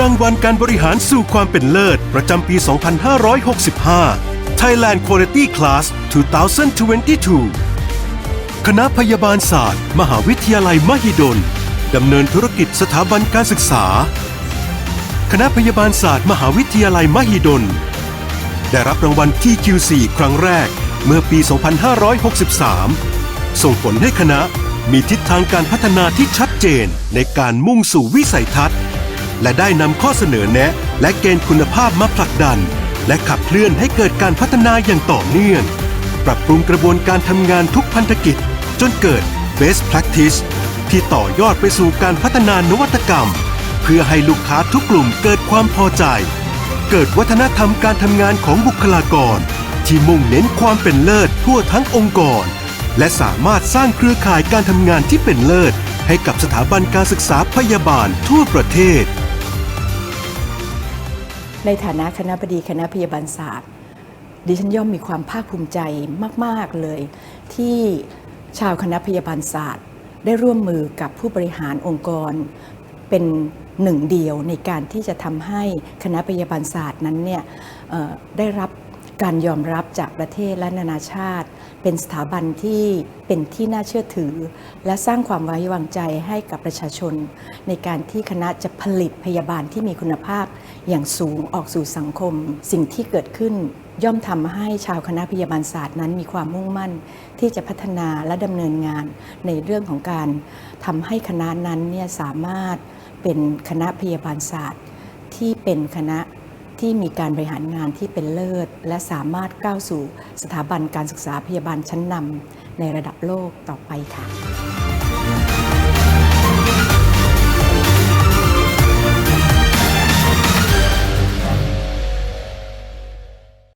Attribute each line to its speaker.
Speaker 1: รางวัลการบริหารสู่ความเป็นเลิศ ประจำปี 2565 Thailand Quality Class 2022 คณะพยาบาลศาสตร์ มหาวิทยาลัยมหิดล ดำเนินธุรกิจสถาบันการศึกษา คณะพยาบาลศาสตร์ มหาวิทยาลัยมหิดล ได้รับรางวัล TQ4 ครั้งแรกเมื่อปี 2563 ส่งผลให้คณะมีทิศทางการพัฒนาที่ชัดเจนในการมุ่งสู่วิสัยทัศน์ และได้นำข้อเสนอแนะ และเกณฑ์คุณภาพมาผลักดัน และขับเคลื่อนให้เกิดการพัฒนาอย่างต่อเนื่อง ปรับปรุงกระบวนการทำงานทุกพันธกิจ จนเกิด best practice ที่ต่อยอดไปสู่การพัฒนานวัตกรรม เพื่อให้ลูกค้าทุกกลุ่มเกิดความพอใจ เกิดวัฒนธรรมการทำงานของบุคลากร ที่มุ่งเน้นความเป็นเลิศทั่วทั้งองค์กร และสามารถสร้างเครือข่ายการทำงานที่เป็นเลิศให้กับสถาบันการศึกษาพยาบาลทั่วประเทศ
Speaker 2: ในฐานะคณะบดีคณะพยาบาลศาสตร์ ดิฉันย่อมมีความภาคภูมิใจมาก ๆ เลย ที่ชาวคณะพยาบาลศาสตร์ ได้ร่วมมือกับผู้บริหารองค์กร เป็นหนึ่งเดียวในการที่จะทำให้คณะพยาบาลศาสตร์นั้นเนี่ยได้รับ การยอมรับจากประเทศและนานาชาติ เป็นสถาบันที่เป็นที่น่าเชื่อถือ และสร้างความไว้วางใจให้กับประชาชน ในการที่คณะจะผลิตพยาบาลที่มีคุณภาพอย่างสูงออกสู่สังคม สิ่งที่เกิดขึ้นย่อมทำให้ชาวคณะพยาบาลศาสตร์นั้นมีความมุ่งมั่น ที่จะพัฒนาและดำเนินงานในเรื่องของการทำให้คณะนั้นเนี่ยสามารถเป็นคณะพยาบาลศาสตร์ที่เป็นคณะ ที่มีการบริหารงานที่เป็นเลิศ และสามารถก้าวสู่สถาบันการศึกษาพยาบาลชั้นนำในระดับโลกต่อไปค่ะ